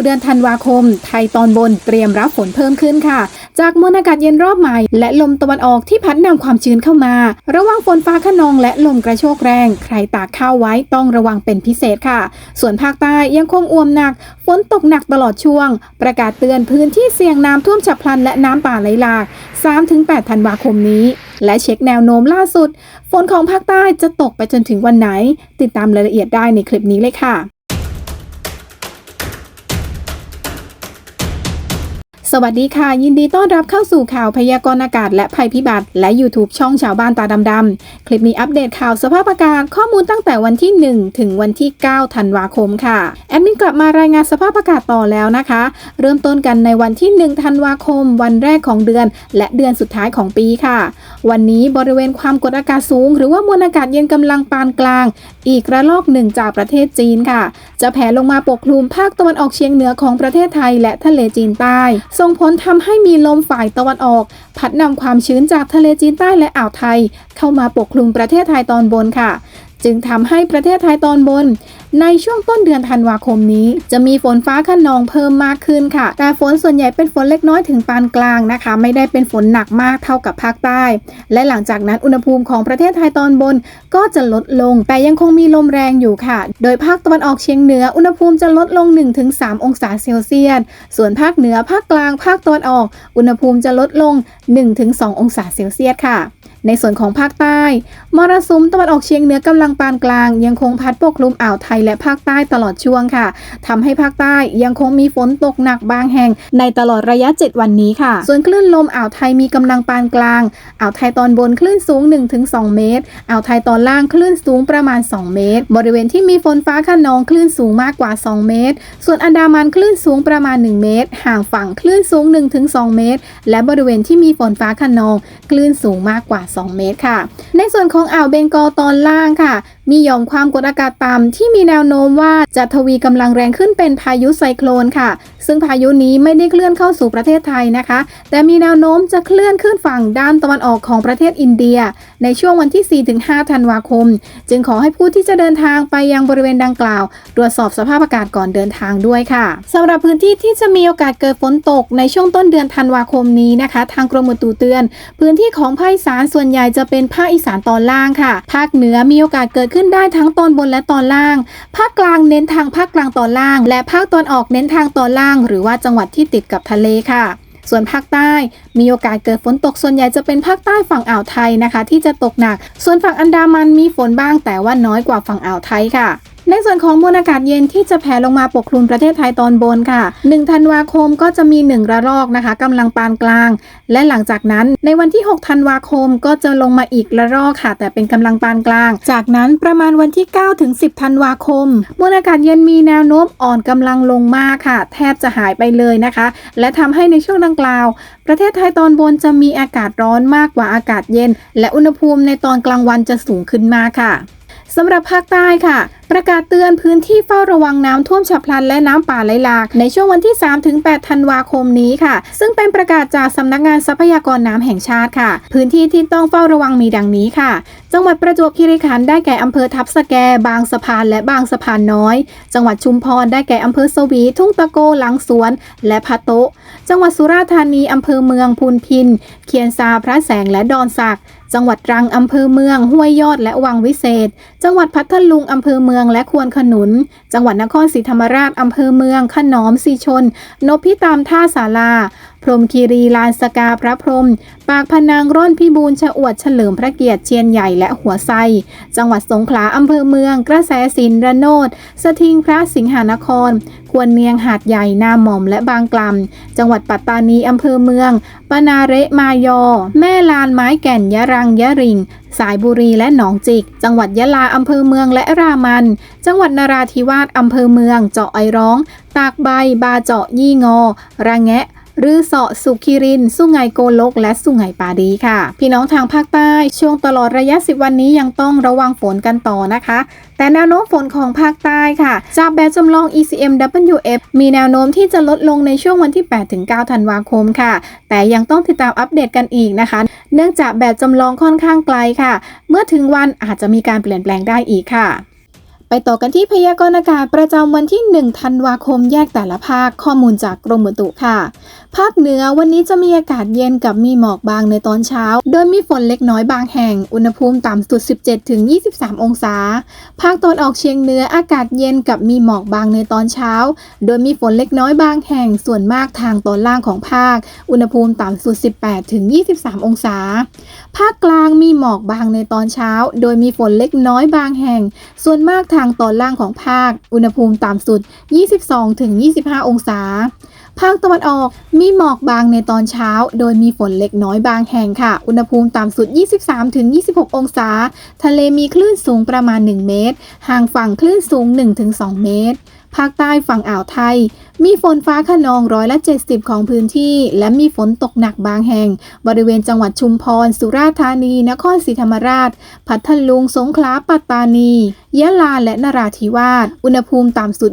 สู่เดือนธันวาคม ไทยตอนบนเตรียมรับฝนเพิ่มขึ้นค่ะ จากมวลอากาศเย็นรอบใหม่ และลมตะวันออกที่พัดนำความชื้นเข้ามา ระวังฝนฟ้าขนองและลมกระโชกแรง ใครตากข้าวไว้ต้องระวังเป็นพิเศษค่ะ ส่วนภาคใต้ยังคงอ่วมหนัก ฝนตกหนักตลอดช่วง ประกาศเตือนพื้นที่เสี่ยงน้ำท่วมฉับพลันและน้ำป่าไหลหลาก 3-8 ธันวาคมนี้ และเช็คแนวโน้มล่าสุด ฝนของภาคใต้จะตกไปจนถึงวันไหน ติดตามรายละเอียดได้ในคลิปนี้เลยค่ะ สวัสดีค่ะ ยินดีต้อนรับเข้าสู่ข่าวพยากรณ์อากาศและภัยพิบัติ และ YouTube ช่องชาวบ้านตาดำๆ คลิปนี้อัปเดตข่าวสภาพอากาศข้อมูลตั้งแต่วันที่ 1 ถึงวันที่ 9 ธันวาคมค่ะ แอดมินกลับมารายงานสภาพอากาศต่อแล้วนะคะ เริ่มต้นกันในวันที่ 1 ธันวาคม วันแรกของเดือน และเดือนสุดท้ายของปีค่ะ วันนี้บริเวณความกดอากาศสูง หรือว่ามวลอากาศเย็นกำลังปานกลาง อีกระลอกหนึ่งจากประเทศจีนค่ะ จะแผ่ลงมาปกคลุมภาคตะวันออกเฉียงเหนือของประเทศไทย และทะเลจีนใต้ส่งผลทำให้มีลมฝ่ายตะวันออก พัดนำความชื้นจากทะเลจีนใต้และอ่าวไทย เข้ามาปกคลุมประเทศไทยตอนบนค่ะ จึงทำให้ประเทศไทยตอนบน ในช่วงต้นเดือนธันวาคมนี้ จะมีฝนฟ้าขนองเพิ่มมากขึ้นค่ะ แต่ฝนส่วนใหญ่เป็นฝนเล็กน้อยถึงปานกลางนะคะ ไม่ได้เป็นฝนหนักมากเท่ากับภาคใต้ และหลังจากนั้นอุณหภูมิของประเทศไทยตอนบนก็จะลดลง แต่ยังคงมีลมแรงอยู่ค่ะ โดยภาคตะวันออกเฉียงเหนืออุณหภูมิจะลดลง 1-3 องศาเซลเซียส ส่วนภาคเหนือภาคกลาง ภาคตะวันออก อุณหภูมิจะลดลง 1-2 องศาเซลเซียสค่ะ ในส่วนของภาคใต้ มรสุมตะวันออกเฉียงเหนือกำลังปานกลาง ยังคงพัดปกคลุมอ่าวไทยและภาคใต้ตลอดช่วงค่ะทำให้ภาคใต้ยังคงมีฝนตกหนักบางแห่ง ในตลอดระยะ 7 วันนี้ค่ะ ส่วนคลื่นลมอ่าวไทยมีกำลังปานกลาง อ่าวไทยตอนบนคลื่นสูง 1-2 เมตร อ่าวไทยตอนล่างคลื่นสูงประมาณ 2 เมตร บริเวณที่มีฝนฟ้าขนองคลื่นสูงมากกว่า 2 เมตร ส่วนอันดามันคลื่นสูงประมาณ 1 เมตร ห่างฝั่งคลื่นสูง 1-2 เมตร และบริเวณที่มีฝนฟ้าขนองคลื่นสูงมากกว่า2 เมตรค่ะ ในส่วนของอ่าวเบงกอลตอนล่างค่ะ มีหย่อมความกดอากาศต่ำที่มีแนวโน้มว่าจะทวีกำลังแรงขึ้นเป็นพายุไซโคลนค่ะ ซึ่งพายุนี้ไม่ได้เคลื่อนเข้าสู่ประเทศไทยนะคะ แต่มีแนวโน้มจะเคลื่อนขึ้นฝั่งด้านตะวันออกของประเทศอินเดีย ในช่วงวันที่ 4-5 ธันวาคม จึงขอให้ผู้ที่จะเดินทางไปยังบริเวณดังกล่าว ตรวจสอบสภาพอากาศก่อนเดินทางด้วยค่ะสำหรับพื้นที่ที่จะมีโอกาสเกิดฝนตกในช่วงต้นเดือนธันวาคมนี้นะคะ ทางกรมอุตุเตือน พื้นที่ของภาคอีสานส่วนใหญ่จะเป็นภาคอีสานตอนล่างค่ะ ภาคเหนือมีโอกาสเกิดขึ้นได้ทั้งตอนบนและตอนล่าง ภาคกลางเน้นทางภาคกลางตอนล่าง และภาคตอนออกเน้นทางตอนล่าง หรือว่าจังหวัดที่ติดกับทะเลค่ะส่วนภาคใต้มีโอกาสเกิดฝนตกส่วนใหญ่จะเป็นภาคใต้ฝั่งอ่าวไทยนะคะ ที่จะตกหนัก ส่วนฝั่งอันดามันมีฝนบ้างแต่ว่าน้อยกว่าฝั่งอ่าวไทยค่ะ ในส่วนของมวลอากาศเย็นที่จะแผ่ลงมาปกคลุมประเทศไทยตอนบนค่ะ 1 ธันวาคมก็จะมี 1 ระลอกนะคะกำลังปานกลาง และหลังจากนั้นในวันที่ 6 ธันวาคมก็จะลงมาอีกระลอกค่ะ แต่เป็นกำลังปานกลาง จากนั้นประมาณวันที่ 9 ถึง 10 ธันวาคม มวลอากาศเย็นมีแนวโน้มอ่อนกำลังลงมากค่ะ แทบจะหายไปเลยนะคะ และทำให้ในช่วงดังกล่าว ประเทศไทยตอนบนจะมีอากาศร้อนมากกว่าอากาศเย็น และอุณหภูมิในตอนกลางวันจะสูงขึ้นมากค่ะ สำหรับภาคใต้ค่ะ ประกาศเตือนพื้นที่เฝ้าระวังน้ำท่วมฉับพลันและน้ำป่าไหลหลาก ในช่วงวันที่ 3-8 ธันวาคมนี้ค่ะ ซึ่งเป็นประกาศจากสำนักงานทรัพยากรน้ำแห่งชาติค่ะ พื้นที่ที่ต้องเฝ้าระวังมีดังนี้ค่ะ จังหวัดประจวบคีรีขันธ์ได้แก่อำเภอทับสแก บางสะพานและบางสะพานน้อย จังหวัดชุมพรได้แก่อำเภอสวี ทุ่งตะโกหลังสวน และพะโตจังหวัดสุราษฎร์ธานีอำเภอเมืองพูนพิน เคียนซาพระแสงและดอนสัก จังหวัดตรังอำเภอเมือง ห้วยยอดและวังวิเศษ จังหวัดพัทลุงอำเภอเมืองและควนขนุน จังหวัดนครศรีธรรมราชอำเภอเมือง ขนอมสีชน นพิตามท่าสารา พรมคีรีลานสกาพระพรหมปากพนังร่อนพิบูลชะอวดเฉลิมพระเกียรติเชียนใหญ่และหัวไซจังหวัดสงขลาอำเภอเมือง กระแสสินระโนดสทิงพระสิงหานคร ควรเนียงหาดใหญ่นาหม่อมและบางกลำจังหวัดปัตตานีอำเภอเมือง ปนาเรมายอ แม่ลานไม้แก่นยะรังยะริงสายบุรีและหนองจิก จังหวัดยะลาอำเภอเมืองและรามัน จังหวัดนราธิวาสอำเภอเมือง เจาะไอร้อง ตากใบ บาเจาะยี่งอ ระแงะ รือเสาะสุขิริน สุไหงโกลก และสุไหงปาดีค่ะ พี่น้องทางภาคใต้ช่วงตลอดระยะ 10 วันนี้ยังต้องระวังฝนกันต่อนะคะ แต่แนวโน้มฝนของภาคใต้ค่ะ จากแบบจำลอง ECM WF มีแนวโน้มที่จะลดลงในช่วงวันที่ 8-9 ธันวาคมค่ะ แต่ยังต้องติดตามอัปเดตกันอีกนะคะ เนื่องจากแบบจำลองค่อนข้างไกลค่ะ เมื่อถึงวันอาจจะมีการเปลี่ยนแปลงได้อีกค่ะไปต่อกันที่พยากรณ์อากาศประจำวันที่ 1 ธันวาคมแยกแต่ละภาคข้อมูลจากกรมอุตุค่ะ ภาคเหนือวันนี้จะมีอากาศเย็นกับมีหมอกบางในตอนเช้า โดยมีฝนเล็กน้อยบางแห่ง อุณหภูมิต่ำสุด 17-23 องศา ภาคตอนออกเฉียงเหนืออากาศเย็นกับมีหมอกบางในตอนเช้า โดยมีฝนเล็กน้อยบางแห่ง ส่วนมากทางตอนล่างของภาค อุณหภูมิต่ำสุด 18-23 องศา ภาคกลางมีหมอกบางในตอนเช้า โดยมีฝนเล็กน้อยบางแห่ง ส่วนมากทางตอนล่างของภาค อุณหภูมิต่ำสุด 22-25 องศา ภาคตะวันออกมีหมอกบางในตอนเช้า โดยมีฝนเล็กน้อยบางแห่งค่ะ อุณหภูมิต่ำสุด 23-26 องศา ทะเลมีคลื่นสูงประมาณ 1 เมตร ห่างฝั่งคลื่นสูง 1-2 เมตร ภาคใต้ฝั่งอ่าวไทย มีฝนฟ้าขนองร้อยละ 70 ของพื้นที่ และมีฝนตกหนักบางแห่ง บริเวณจังหวัดชุมพร สุราษฎร์ธานี นครศรีธรรมราช พัทลุง สงขลา ปัตตานี ยะลาและนราธิวาส อุณหภูมิต่ำสุด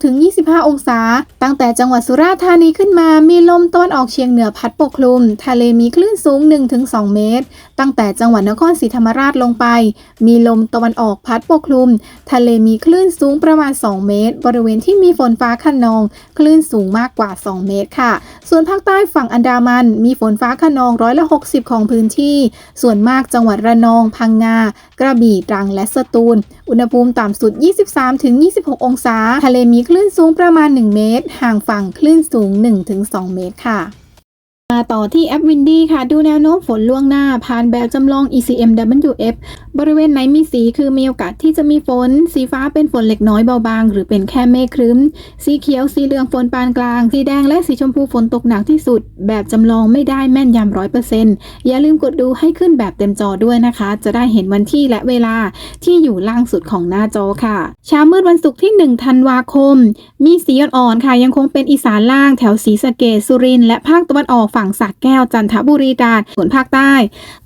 22-25 องศา ตั้งแต่จังหวัดสุราษฎร์ธานีขึ้นมา มีลมตะวันออกเฉียงเหนือพัดปกคลุม ทะเลมีคลื่นสูง 1-2 เมตร ตั้งแต่จังหวัดนครศรีธรรมราชลงไป มีลมตะวันออกพัดปกคลุม ทะเลมีคลื่นสูงประมาณ 2 เมตร บริเวณที่มีฝนฟ้าขนอง คลื่นสูงมากกว่า 2 เมตรค่ะ ส่วนภาคใต้ฝั่งอันดามัน มีฝนฟ้าขนองร้อยละ 60 ของพื้นที่ ส่วนมากจังหวัดระนอง พังงา กระบี่ ตรัง และสตูลอุณหภูมิต่ำสุด 23-26 องศา ทะเลมีคลื่นสูงประมาณ 1 เมตร ห่างฝั่งคลื่นสูง 1-2 เมตรค่ะ มาต่อที่แอปวินดี้ค่ะ ดูแนวโน้มฝนล่วงหน้า ผ่านแบบจำลอง ECMWF บริเวณไหนมีสีคือมีโอกาสที่จะมีฝน สีฟ้าเป็นฝนเล็กน้อยเบาบาง หรือเป็นแค่เมฆครึ้ม สีเขียวสีเหลืองฝนปานกลาง สีแดงและสีชมพูฝนตกหนักที่สุด แบบจำลองไม่ได้แม่นยำร้อยเปอร์เซ็นต์อย่าลืมกดดูให้ขึ้นแบบเต็มจอด้วยนะคะ จะได้เห็นวันที่และเวลาที่อยู่ล่างสุดของหน้าจอค่ะเช้ามืดวันศุกร์ที่1ธันวาคม มีสีอ่อนๆค่ะยังคงเป็นอีสานล่างแถวศรีสะเกษสุรินทร์และภาคตะวันออกฝั่ง่งสักแก้วจันทบุรีตราดส่วนภาคใต้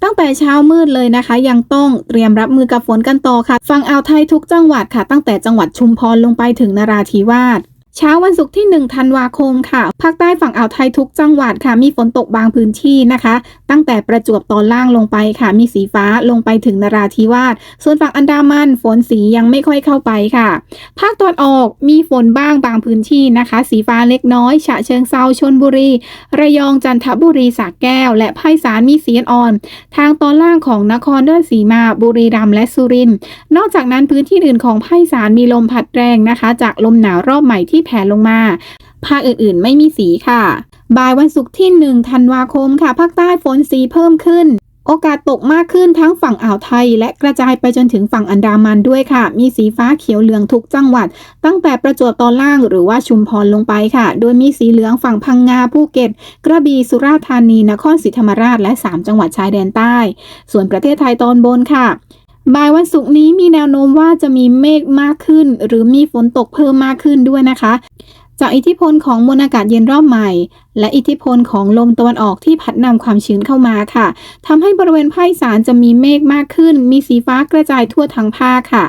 ตั้งแต่เช้ามืดเลยนะคะ ยังต้องเตรียมรับมือกับฝนกันต่อค่ะ ฝั่งอ่าวไทยทุกจังหวัดค่ะ ตั้งแต่จังหวัดชุมพรลงไปถึงนราธิวาส เช้าวันศุกร์ที่ 1 ธันวาคมค่ะ ภาคใต้ฝั่งอ่าวไทยทุกจังหวัดค่ะ มีฝนตกบางพื้นที่นะคะ ตั้งแต่ประจวบตอนล่างลงไปค่ะ มีสีฟ้าลงไปถึงนราธิวาส ส่วนฝั่งอันดามันฝนสียังไม่ค่อยเข้าไปค่ะ ภาคตะวันออกมีฝนบ้างบางพื้นที่นะคะ สีฟ้าเล็กน้อย ฉะเชิงเซาชนบุรี ระยองจันทบุรีสระแก้ว และภาคสานมีสีอ่อน ทางตอนล่างของนครราชสีมาบุรีรัมย์และสุรินทร์ นอกจากนั้นพื้นที่อื่นของภาคสานมีลมพัดแรงนะคะ จากลมหนาวรอบใหม่ที่แผ่ลงมา ภาคอื่นๆ ไม่มีสีค่ะ บ่ายวันศุกร์ที่ 1 ธันวาคมค่ะ ภาคใต้ฝนสีเพิ่มขึ้น โอกาสตกมากขึ้นทั้งฝั่งอ่าวไทย และกระจายไปจนถึงฝั่งอันดามันด้วยค่ะ มีสีฟ้าเขียวเหลืองทุกจังหวัด ตั้งแต่ประจวบตอนล่างหรือว่าชุมพรลงไปค่ะ โดยมีสีเหลืองฝั่งพังงาภูเก็ต กระบี่สุราษฎร์ธานี นครศรีธรรมราช และ 3 จังหวัดชายแดนใต้ ส่วนประเทศไทยตอนบนค่ะ บ่ายวันศุกร์นี้มีแนวโน้มว่าจะมีเมฆมากขึ้น หรือมีฝนตกเพิ่มมากขึ้นด้วยนะคะ จากอิทธิพลของมวลอากาศเย็นรอบใหม่ และอิทธิพลของลมตะวันออกที่พัดนำความชื้นเข้ามาค่ะทำให้บริเวณภาคอีสานจะมีเมฆมากขึ้น มีสีฟ้ากระจายทั่วทั้งภาคค่ะ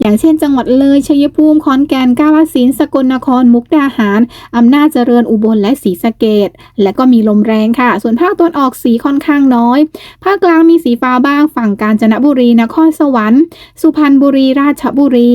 อย่างเช่น จังหวัดเลยชัยภูมิขอนแก่นกาฬสินธุ์สกลนครมุกดาหารอำนาจเจริญอุบลและศรีสะเกดและก็มีลมแรงค่ะ ส่วนภาคตะวันออกสีค่อนข้างน้อย ภาคกลางมีสีฟ้าบ้างฝั่งกาญจนบุรีนครสวรรค์ สุพรรณบุรีราชบุรี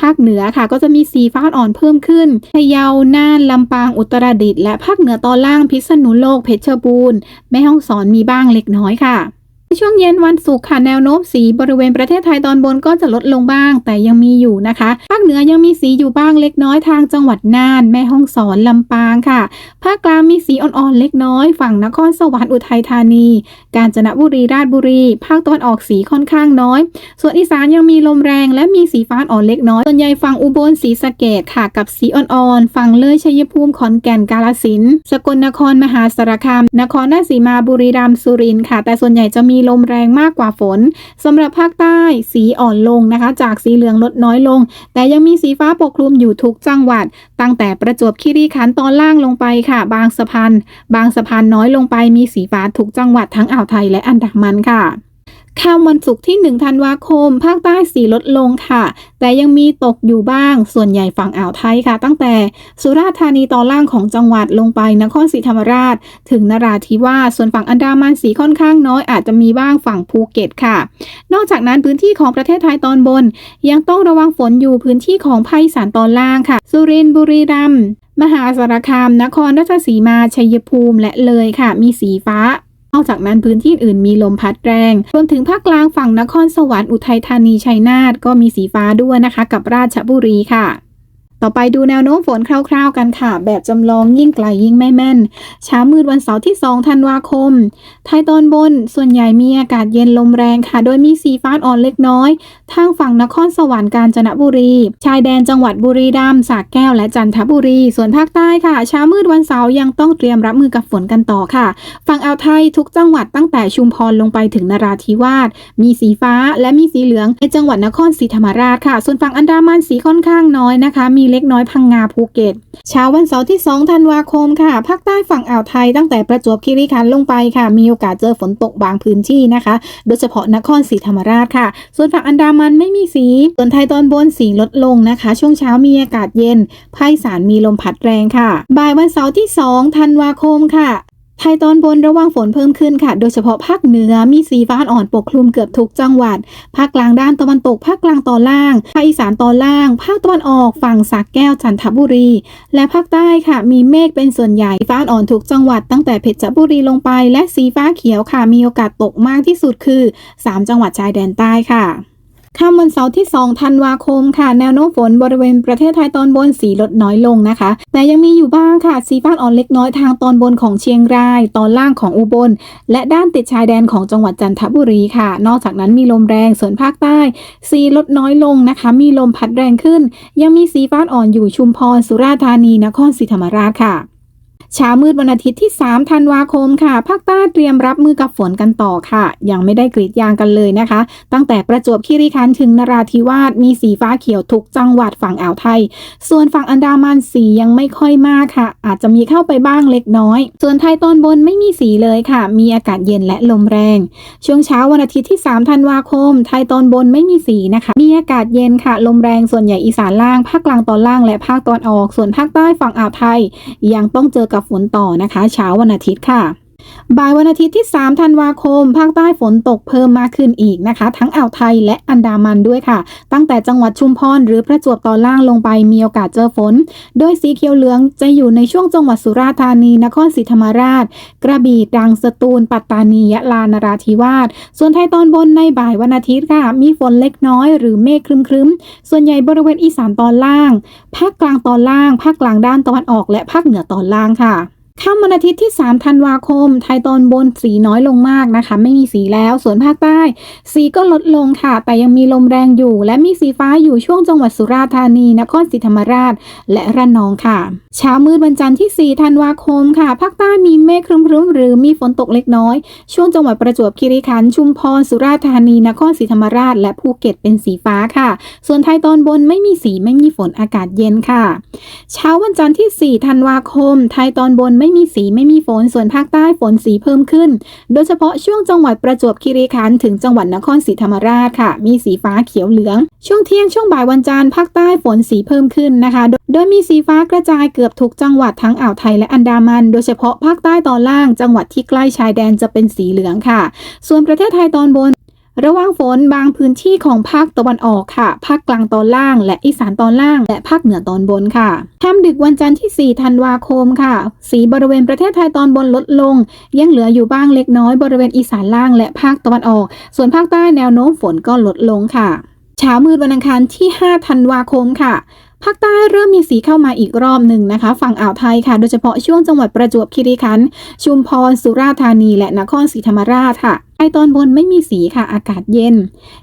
ภาคเหนือค่ะก็จะมีสีฟ้าอ่อนเพิ่มขึ้นพะเยาน่านลำปางอุตรดิตถ์และภาคเหนือตอนล่างพิษณุโลกเพชรบูรณ์แม่ฮ่องสอนมีบ้างเล็กน้อยค่ะ ในช่วงเย็นวันศุกร์ค่ะแนวโน้มสีบริเวณประเทศไทยตอนบนก็จะลดลงบ้าง แต่ยังมีอยู่นะคะภาคเหนือยังมีสีอยู่บ้างเล็กน้อยทางจังหวัดน่าน แม่ฮ่องสอนลำปางค่ะ ภาคกลางมีสีอ่อนๆเล็กน้อย ฝั่งนครสวรรค์อุทัยธานี กาญจนบุรีราชบุรี ภาคตะวันออกสีค่อนข้างน้อย ส่วนอีสานยังมีลมแรงและมีสีฟ้าอ่อนเล็กน้อยส่วนใหญ่ฝั่งอุบลศรีสะเกดค่ะ กับสีอ่อนๆฝั่งเลยชัยภูมิขอนแก่นกาฬสินธุ์สกลนครมหาสารคามนครราชสีมาบุรีรัมย์สุรินทร์ค่ะ แต่ส่วนใหญ่จะมีลมแรงมากกว่าฝนสำหรับภาคใต้สีอ่อนลงนะคะ จากสีเหลืองลดน้อยลง แต่ยังมีสีฟ้าปกคลุมอยู่ทุกจังหวัด ตั้งแต่ประจวบคีรีขันธ์ตอนล่างลงไปค่ะ บางสะพานบางสะพานน้อยลงไปมีสีฟ้าทุกจังหวัดทั้งอ่าวไทยและอันดามันค่ะ ข้ามวันศุกร์ที่ 1 ธันวาคม ภาคใต้สีลดลงค่ะ แต่ยังมีตกอยู่บ้าง ส่วนใหญ่ฝั่งอ่าวไทยค่ะ ตั้งแต่สุราษฎร์ธานีตอนล่างของจังหวัดลงไปนครศรีธรรมราช ถึงนราธิวาส ส่วนฝั่งอันดามันสีค่อนข้างน้อยอาจจะมีบ้างฝั่งภูเก็ตค่ะ นอกจากนั้นพื้นที่ของประเทศไทยตอนบน ยังต้องระวังฝนอยู่พื้นที่ของภาคอีสานตอนล่างค่ะ สุรินทร์บุรีรัมย์มหาสารคาม นครราชสีมา ชัยภูมิ และเลยค่ะ มีสีฟ้า นอกจากนั้นพื้นที่อื่นมีลมพัดแรงรวมถึงภาคกลางฝั่งนครสวรรค์อุทัยธานีชัยนาทก็มีสีฟ้าด้วยนะคะ กับราชบุรีค่ะ ต่อไปดูแนวโน้มฝนคร่าวๆกันค่ะ แบบจำลองยิ่งไกลยิ่งไม่แม่น เช้ามืดวันเสาร์ที่ 2 ธันวาคม ไทยตอนบน ส่วนใหญ่มีอากาศเย็นลมแรงค่ะ โดยมีสีฟ้าอ่อนเล็กน้อย ทางฝั่งนครสวรรค์กาญจนบุรี ชายแดนจังหวัดบุรีรัมย์สระแก้วและจันทบุรี ส่วนภาคใต้ค่ะ เช้ามืดวันเสาร์ยังต้องเตรียมรับมือกับฝนกันต่อค่ะ ฝั่งอ่าวไทยทุกจังหวัดตั้งแต่ชุมพรลงไปถึงนราธิวาส มีสีฟ้าและมีสีเหลืองในจังหวัดนครศรีธรรมราชค่ะ ส่วนฝั่งอันดามันสีค่อนข้างน้อยนะคะ มีเล็กน้อยพังงาภูเก็ต เช้าวันเสาร์ที่ 2 ธันวาคมค่ะ ภาคใต้ฝั่งอ่าวไทยตั้งแต่ประจวบคีรีขันธ์ลงไปค่ะ มีโอกาสเจอฝนตกบางพื้นที่นะคะ โดยเฉพาะนครศรีธรรมราชค่ะ ส่วนฝั่งอันดามันไม่มีสี ส่วนไทยตอนบนสีลดลงนะคะ ช่วงเช้ามีอากาศเย็นภาคอีสานมีลมพัดแรงค่ะ บ่ายวันเสาร์ที่ 2 ธันวาคมค่ะ ไทยตอนบนระวังฝนเพิ่มขึ้นค่ะ โดยเฉพาะภาคเหนือมีสีฟ้าอ่อนปกคลุมเกือบทุกจังหวัด ภาคกลางด้านตะวันตก ภาคกลางตอนล่าง ภาคอีสานตอนล่าง ภาคตะวันออกฝั่งสระแก้วจันทบุรี และภาคใต้ค่ะ มีเมฆเป็นส่วนใหญ่ฟ้าอ่อนทุกจังหวัด ตั้งแต่เพชรบุรีลงไป และสีฟ้าเขียวค่ะมีโอกาสตกมากที่สุดคือ 3 จังหวัดชายแดนใต้ค่ะ ค่ำวันเสาร์ที่ 2 ธันวาคมค่ะ แนวโน้มฝนบริเวณประเทศไทยตอนบนสีลดน้อยลงนะคะ แต่ยังมีอยู่บ้างค่ะ สีฟ้าอ่อนเล็กน้อยทางตอนบนของเชียงราย ตอนล่างของอุบล และด้านติดชายแดนของจังหวัดจันทบุรีค่ะ นอกจากนั้นมีลมแรงส่วนภาคใต้ สีลดน้อยลงนะคะ มีลมพัดแรงขึ้น ยังมีสีฟ้าอ่อนอยู่ชุมพร สุราษฎร์ธานี นครศรีธรรมราชค่ะ เช้ามืดวันอาทิตย์ที่ 3 ธันวาคมค่ะ ภาคใต้เตรียมรับมือกับฝนกันต่อค่ะ ยังไม่ได้กรีดยางกันเลยนะคะ ตั้งแต่ประจวบคีรีขันธ์ถึงนราธิวาสมีสีฟ้าเขียวทุกจังหวัดฝั่งอ่าวไทย ส่วนฝั่งอันดามันสียังไม่ค่อยมากค่ะ อาจจะมีเข้าไปบ้างเล็กน้อย ส่วนไทยตอนบนไม่มีสีเลยค่ะ มีอากาศเย็นและลมแรง ช่วงเช้าวันอาทิตย์ที่ 3 ธันวาคม ไทยตอนบนไม่มีสีนะคะ มีอากาศเย็นค่ะ ลมแรงส่วนใหญ่อีสานล่าง ภาคกลางตอนล่างและภาคตอนออก ส่วนภาคใต้ฝั่งอ่าวไทย ยังต้องเจอกับฝนต่อนะคะ เช้าวันอาทิตย์ค่ะ บ่ายวันอาทิตย์ที่ 3 ธันวาคม ภาคใต้ฝนตกเพิ่มมากขึ้นอีกนะคะ ทั้งอ่าวไทยและอันดามันด้วยค่ะ ตั้งแต่จังหวัดชุมพรหรือประจวบตอนล่างลงไปมีโอกาสเจอฝน โดยสีเขียวเหลืองจะอยู่ในช่วงจังหวัดสุราษฎร์ธานี นครศรีธรรมราช กระบี่ตรังสตูล ปัตตานียะลานราธิวาส ส่วนไทยตอนบนในบ่ายวันอาทิตย์ค่ะ มีฝนเล็กน้อยหรือเมฆครึ้มๆ ส่วนใหญ่บริเวณอีสานตอนล่าง ภาคกลางตอนล่าง ภาคกลางด้านตะวันออก และภาคเหนือตอนล่างค่ะ ค่ำวันอาทิตย์ที่ 3 ธันวาคม ไทยตอนบนสีน้อยลงมากนะคะ ไม่มีสีแล้ว ส่วนภาคใต้ สีก็ลดลงค่ะ แต่ยังมีลมแรงอยู่ และมีสีฟ้าอยู่ช่วงจังหวัดสุราษฎร์ธานี นครศรีธรรมราช และระนองค่ะ เช้ามืดวันจันทร์ที่ 4 ธันวาคมค่ะ ภาคใต้มีเมฆครึ้มๆหรือมีฝนตกเล็กน้อย ช่วงจังหวัดประจวบคีรีขันธ์ชุมพร สุราษฎร์ธานี นครศรีธรรมราช และภูเก็ตเป็นสีฟ้าค่ะ ส่วนไทยตอนบนไม่มีสีไม่มีฝนอากาศเย็นค่ะ เช้าวันจันทร์ที่ 4 ธันวาคม ไทยตอนบนไม่ไม่มีสีไม่มีฝน ส่วนภาคใต้ฝนสีเพิ่มขึ้น โดยเฉพาะช่วงจังหวัดประจวบคีรีขันธ์ถึงจังหวัดนครศรีธรรมราชค่ะ มีสีฟ้าเขียวเหลือง ช่วงเที่ยงช่วงบ่ายวันจันทร์ภาคใต้ฝนสีเพิ่มขึ้นนะคะ โดยมีสีฟ้ากระจายเกือบทุกจังหวัดทั้งอ่าวไทยและอันดามัน โดยเฉพาะภาคใต้ตอนล่าง จังหวัดที่ใกล้ชายแดนจะเป็นสีเหลืองค่ะ ส่วนประเทศไทยตอนบน ระวังฝนบางพื้นที่ของภาคตะวันออกค่ะ ภาคกลางตอนล่าง และอีสานตอนล่าง และภาคเหนือตอนบนค่ะค่ำดึกวันจันทร์ที่ 4 ธันวาคมค่ะ สีบริเวณประเทศไทยตอนบนลดลง ยังเหลืออยู่บ้างเล็กน้อยบริเวณอีสานล่างและภาคตะวันออก ส่วนภาคใต้แนวโน้มฝนก็ลดลงค่ะเช้ามืดวันอังคารที่ 5 ธันวาคมค่ะภาคใต้เริ่มมีสีเข้ามาอีกรอบหนึ่งนะคะ ฝั่งอ่าวไทยค่ะ โดยเฉพาะช่วงจังหวัดประจวบคีรีขันธ์ชุมพรสุราษฎร์ธานีและนครศรีธรรมราชค่ะ ไทยตอนบนไม่มีสีค่ะ อากาศเย็น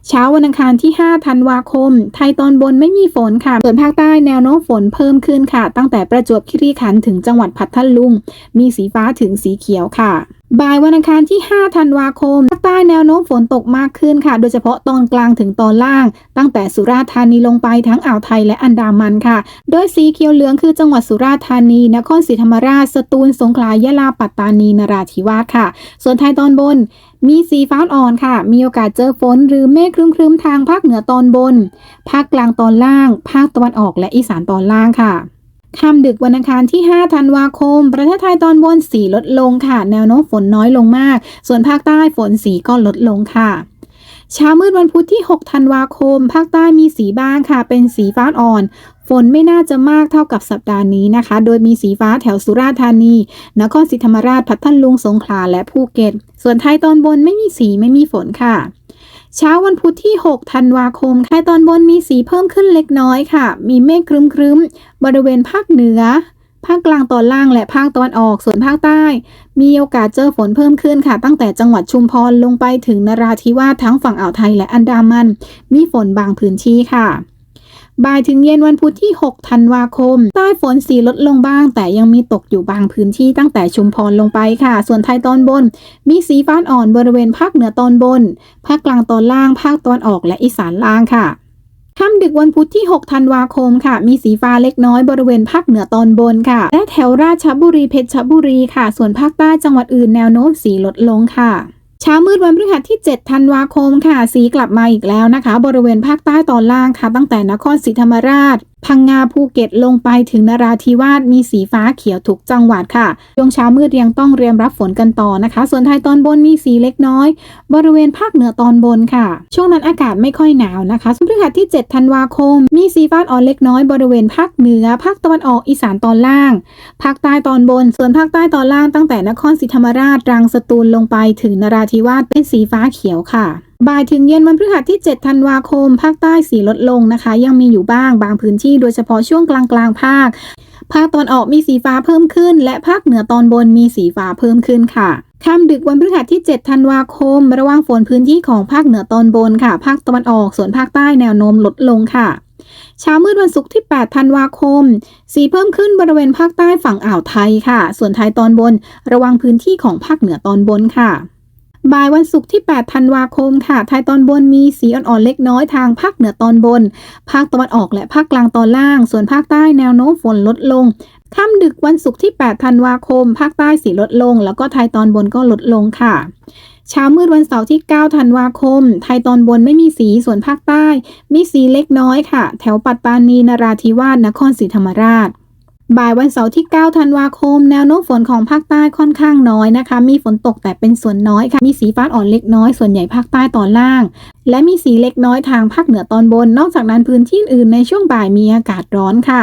เช้าวันอังคารที่ 5 ธันวาคม ไทยตอนบนไม่มีฝนค่ะ ส่วนภาคใต้แนวโน้มฝนเพิ่มขึ้นค่ะ ตั้งแต่ประจวบคีรีขันธ์ถึงจังหวัดพัทลุง มีสีฟ้าถึงสีเขียวค่ะบ่ายวันอังคารที่ 5 ธันวาคม ภาคใต้แนวโน้มฝนตกมากขึ้นค่ะ โดยเฉพาะตอนกลางถึงตอนล่าง ตั้งแต่สุราษฎร์ธานีลงไปทั้งอ่าวไทยและอันดามันค่ะ โดยสีเขียวเหลืองคือจังหวัดสุราษฎร์ธานี นครศรีธรรมราช สตูล สงขลา ยะลา ปัตตานี นราธิวาสค่ะ ส่วนไทยตอนบนมีสีฟ้าอ่อนค่ะ มีโอกาสเจอฝนหรือเมฆครึ้มๆทางภาคเหนือตอนบน ภาคกลางตอนล่าง ภาคตะวันออกและอีสานตอนล่างค่ะค่ำดึกวันอังคารที่ 5 ธันวาคม ประเทศไทยตอนบนสีลดลงค่ะ แนวโน้มฝนน้อยลงมาก ส่วนภาคใต้ฝนสีก็ลดลงค่ะเช้ามืดวันพุธที่ 6 ธันวาคม ภาคใต้มีสีบ้างค่ะ เป็นสีฟ้าอ่อน ฝนไม่น่าจะมากเท่ากับสัปดาห์นี้นะคะ โดยมีสีฟ้าแถวสุราษฎร์ธานี นครศรีธรรมราช พัทลุง สงขลา และภูเก็ต ส่วนไทยตอนบนไม่มีสีไม่มีฝนค่ะเช้าวันพุธที่ 6 ธันวาคม ไทยตอนบนมีสีเพิ่มขึ้นเล็กน้อยค่ะ มีเมฆครึ้มๆ บริเวณภาคเหนือ ภาคกลางตอนล่างและภาคตะวันออก ส่วนภาคใต้ มีโอกาสเจอฝนเพิ่มขึ้นค่ะ ตั้งแต่จังหวัดชุมพรลงไปถึงนราธิวาสทั้งฝั่งอ่าวไทยและอันดามัน มีฝนบางพื้นที่ค่ะ บ่ายถึงเย็นวันพุธที่ 6 ธันวาคม ใต้ฝนสีลดลงบ้าง แต่ยังมีตกอยู่บางพื้นที่ตั้งแต่ชุมพรลงไปค่ะ ส่วนไทยตอนบน มีสีฟ้าอ่อนบริเวณภาคเหนือตอนบน ภาคกลางตอนล่าง ภาคตะวันออกและอีสานล่างค่ะค่ำดึกวันพุธที่ 6 ธันวาคมค่ะ มีสีฟ้าเล็กน้อยบริเวณภาคเหนือตอนบนค่ะ และแถวราชบุรีเพชรบุรีค่ะ ส่วนภาคใต้จังหวัดอื่นแนวโน้มสีลดลงค่ะ ช้ามืดวันพฤหัสที่ 7 ธันวาคมค่ะ สีกลับมาอีกแล้วนะคะ บริเวณภาคใต้ตอนล่างค่ะ ตั้งแต่นครศรีธรรมราช พังงาภูเก็ตลงไปถึงนราธิวาสมีสีฟ้าเขียวทุกจังหวัดค่ะช่วงเช้ามืดยังต้องเรียมรับฝนกันต่อนะคะ ส่วนไทยตอนบนมีสีเล็กน้อย บริเวณภาคเหนือตอนบนค่ะ ช่วงนั้นอากาศไม่ค่อยหนาวนะคะส่วนพฤหัสที่ 7 ธันวาคม มีสีฟ้าอ่อนเล็กน้อยบริเวณภาคเหนือ ภาคตะวันออกอีสานตอนล่าง ภาคใต้ตอนบน ส่วนภาคใต้ตอนล่างตั้งแต่นครศรีธรรมราชรังสตูลลงไปถึงนราธิวาสเป็นสีฟ้าเขียวค่ะบ่ายถึงเย็นวันพฤหัสที่ 7 ธันวาคม ภาคใต้สีลดลงนะคะ ยังมีอยู่บ้างบางพื้นที่โดยเฉพาะช่วงกลางกลางภาค ภาคตอนออกมีสีฟ้าเพิ่มขึ้น และภาคเหนือตอนบนมีสีฟ้าเพิ่มขึ้นค่ะค่ำดึกวันพฤหัสที่ 7 ธันวาคม ระวังฝนพื้นที่ของภาคเหนือตอนบนค่ะ ภาคตะวันออกส่วนภาคใต้แนวโน้มลดลงค่ะเช้ามืดวันศุกร์ที่ 8 ธันวาคม สีเพิ่มขึ้นบริเวณภาคใต้ฝั่งอ่าวไทยค่ะ ส่วนไทยตอนบน ระวังพื้นที่ของภาคเหนือตอนบนค่ะ บ่ายวันศุกร์ที่ 8 ธันวาคมค่ะ ไทยตอนบนมีสีอ่อนๆเล็กน้อยทางภาคเหนือตอนบน ภาคตะวันออกและภาคกลางตอนล่าง ส่วนภาคใต้แนวโน้มฝนลดลงค่ำดึกวันศุกร์ที่ 8 ธันวาคม ภาคใต้สีลดลง แล้วก็ไทยตอนบนก็ลดลงค่ะเช้ามืดวันเสาร์ที่ 9 ธันวาคม ไทยตอนบนไม่มีสี ส่วนภาคใต้ มีสีเล็กน้อยค่ะ แถวปัตตานี นราธิวาส นครศรีธรรมราช บ่ายวันเสาร์ที่ 9 ธันวาคม แนวโน้มฝนของภาคใต้ค่อนข้างน้อยนะคะ มีฝนตกแต่เป็นส่วนน้อยค่ะ มีสีฟ้าอ่อนเล็กน้อย ส่วนใหญ่ภาคใต้ตอนล่าง และมีสีเล็กน้อยทางภาคเหนือตอนบน นอกจากนั้นพื้นที่อื่นในช่วงบ่ายมีอากาศร้อนค่ะ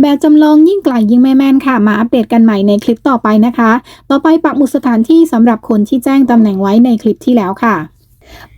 แบบจำลองยิ่งไกลยิ่งไม่แม่นค่ะ มาอัปเดตกันใหม่ในคลิปต่อไปนะคะ ต่อไปปักหมุดสถานที่สำหรับคนที่แจ้งตำแหน่งไว้ในคลิปที่แล้วค่ะ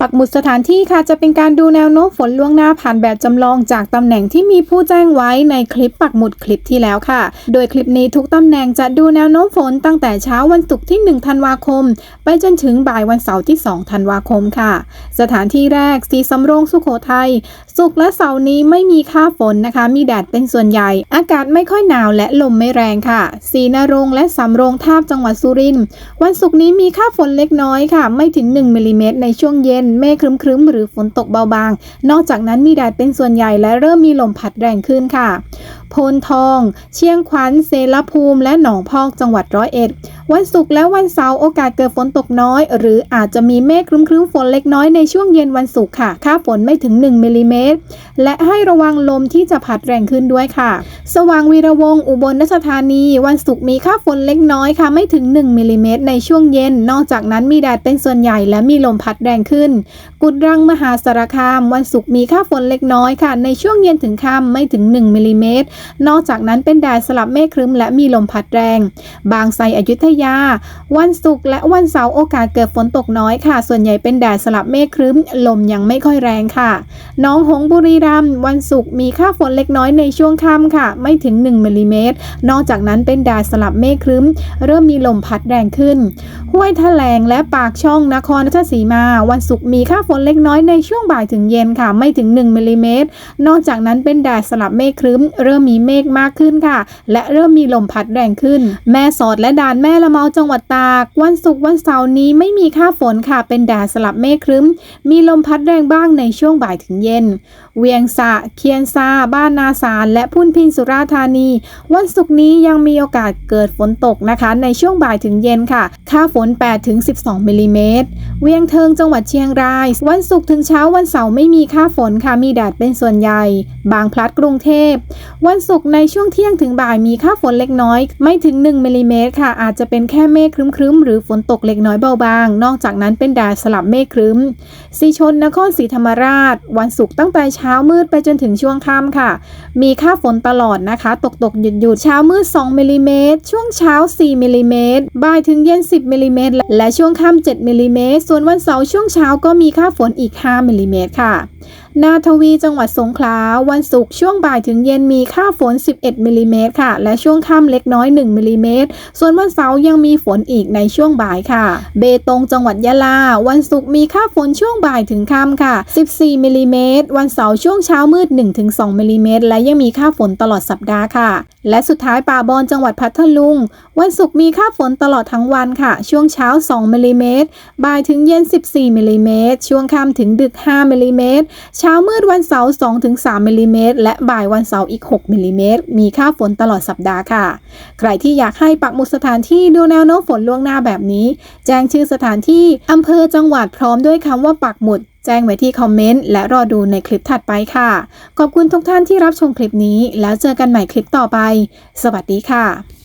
ปักหมุดสถานที่ค่ะจะเป็นการดูแนวโน้มฝนล่วงหน้าผ่านแบบจำลองจากตำแหน่งที่มีผู้แจ้งไว้ในคลิปปักหมุดคลิปที่แล้วค่ะ โดยคลิปนี้ทุกตำแหน่งจะดูแนวโน้มฝนตั้งแต่เช้าวันศุกร์ที่ 1 ธันวาคม ไปจนถึงบ่ายวันเสาร์ที่ 2 ธันวาคมค่ะ สถานที่แรกสีสำโรงสุโขทัยศุกร์และเสาร์นี้ไม่มีค่าฝนนะคะ มีแดดเป็นส่วนใหญ่ อากาศไม่ค่อยหนาวและลมไม่แรงค่ะสีนรงและสำโรงทาบจังหวัดสุรินทร์วันศุกร์นี้มีค่าฝนเล็กน้อยค่ะ ไม่ถึง 1มิลลิเมตรในช่วงเย็น เมฆครึ้มๆ หรือฝนตกเบาบาง นอกจากนั้นมีแดดเป็นส่วนใหญ่และเริ่มมีลมพัดแรงขึ้นค่ะ โพนทอง เชียงขวัญ เซลภูมิ และหนองพอกจังหวัดร้อยเอ็ด วันศุกร์และวันเสาร์โอกาสเกิดฝนตกน้อย หรืออาจจะมีเมฆครึ้มๆฝนเล็กน้อยในช่วงเย็นวันศุกร์ค่ะ ค่าฝนไม่ถึง 1มิลลิเมตร และให้ระวังลมที่จะพัดแรงขึ้นด้วยค่ะ สว่างวีระวงอุบลราชธานี วันศุกร์มีค่าฝนเล็กน้อยค่ะ ไม่ถึง 1มิลลิเมตรในช่วงเย็น นอกจากนั้นมีแดดเป็นส่วนใหญ่และมีลมพัดแรงขึ้นกุดรังมหาสารคาม วันศุกร์มีค่าฝนเล็กน้อยค่ะ ในช่วงเย็นถึงค่ำไม่ถึง 1มิลลิเมตร นอกจากนั้นเป็นแดดสลับเมฆครึ้มและมีลมพัดแรง บางไทรอยุธยา วันศุกร์และวันเสาร์โอกาสเกิดฝนตกน้อยค่ะ ส่วนใหญ่เป็นแดดสลับเมฆครึ้ม ลมยังไม่ค่อยแรงค่ะ น้องหงส์บุรีรัมย์วันศุกร์มีค่าฝนเล็กน้อยในช่วงค่ำค่ะ ไม่ถึง 1มิลลิเมตร นอกจากนั้นเป็นแดดสลับเมฆครึ้ม เริ่มมีลมพัดแรงขึ้น ห้วยแถลงและปากช่องนครราชสีมา วันศุกร์มีค่าฝนเล็กน้อยในช่วงบ่ายถึงเย็นค่ะ ไม่ถึง 1มิลลิเมตรนอกจากนั้นเป็นแดดสลับเมฆครึ้ม เริ่มมีเมฆมากขึ้นค่ะ และเริ่มมีลมพัดแรงขึ้น แม่สอดและด่านแม่ละเมาจังหวัดตาก วันศุกร์วันเสาร์นี้ไม่มีค่าฝนค่ะ เป็นแดดสลับเมฆครึ้ม มีลมพัดแรงบ้างในช่วงบ่ายถึงเย็น เวียงสะ เคียนซา บ้านนาสาร และพุ่นพินสุราธานี วันศุกร์นี้ยังมีโอกาสเกิดฝนตกนะคะ ในช่วงบ่ายถึงเย็นค่ะ ค่าฝน8ถึง12มิลลิเมตร เวียงเทิงจังหวัดเชียงรายวันศุกร์ถึงเช้าวันเสาร์ไม่มีค่าฝนค่ะมีแดดเป็นส่วนใหญ่ บางพลัดกรุงเทพ วันศุกร์ในช่วงเที่ยงถึงบ่ายมีค่าฝนเล็กน้อย ไม่ถึง1มิลลิเมตรค่ะ อาจจะเป็นแค่เมฆครึ้มๆ หรือฝนตกเล็กน้อยเบาบาง นอกจากนั้นเป็นแดดสลับเมฆครึ้มสีชนนครศรีธรรมราช วันศุกร์ตั้งแต่เช้ามืดไปจนถึงช่วงค่ำค่ะ มีค่าฝนตลอดนะคะ ตกตกหยุดหยุดเช้ามืด2มิลลิเมตรช่วงเช้า 4มิลลิเมตรบ่ายถึงเย็น 10มิลลิเมตรและช่วงค่ำ7มิลลิเมตรส่วนวันเสาร์ช่วงเช้าก็มีค่าฝนอีก 5มิลลิเมตรค่ะ นาทวีจังหวัดสงขลา วันศุกร์ช่วงบ่ายถึงเย็นมีค่าฝน 11มิลลิเมตรค่ะ และช่วงค่ำเล็กน้อย 1มิลลิเมตร ส่วนวันเสาร์ยังมีฝนอีกในช่วงบ่ายค่ะ เบตงจังหวัดยะลา วันศุกร์มีค่าฝนช่วงบ่ายถึงค่ำค่ะ 14มิลลิเมตร วันเสาร์ช่วงเช้ามืด 1-2มิลลิเมตร และยังมีค่าฝนตลอดสัปดาห์ค่ะ และสุดท้ายป่าบอนจังหวัดพัทลุง วันศุกร์มีค่าฝนตลอดทั้งวันค่ะ ช่วงเช้า 2มิลลิเมตร บ่ายถึงเย็น 14มิลลิเมตร ช่วงค่ำถึงดึก 5มิลลิเมตรเช้า้ามืดวันเสาร์ 2-3มิลลิเมตรและบ่ายวันเสาร์อีก 6มิลลิเมตรมีค่าฝนตลอดสัปดาห์ค่ะ ใครที่อยากให้ปักหมุดสถานที่ดูแนวโน้มฝนล่วงหน้าแบบนี้ แจ้งชื่อสถานที่อำเภอจังหวัดพร้อมด้วยคำว่าปักหมุดแจ้งไว้ที่คอมเมนต์และรอดูในคลิปถัดไปค่ะ ขอบคุณทุกท่านที่รับชมคลิปนี้ แล้วเจอกันใหม่คลิปต่อไป สวัสดีค่ะ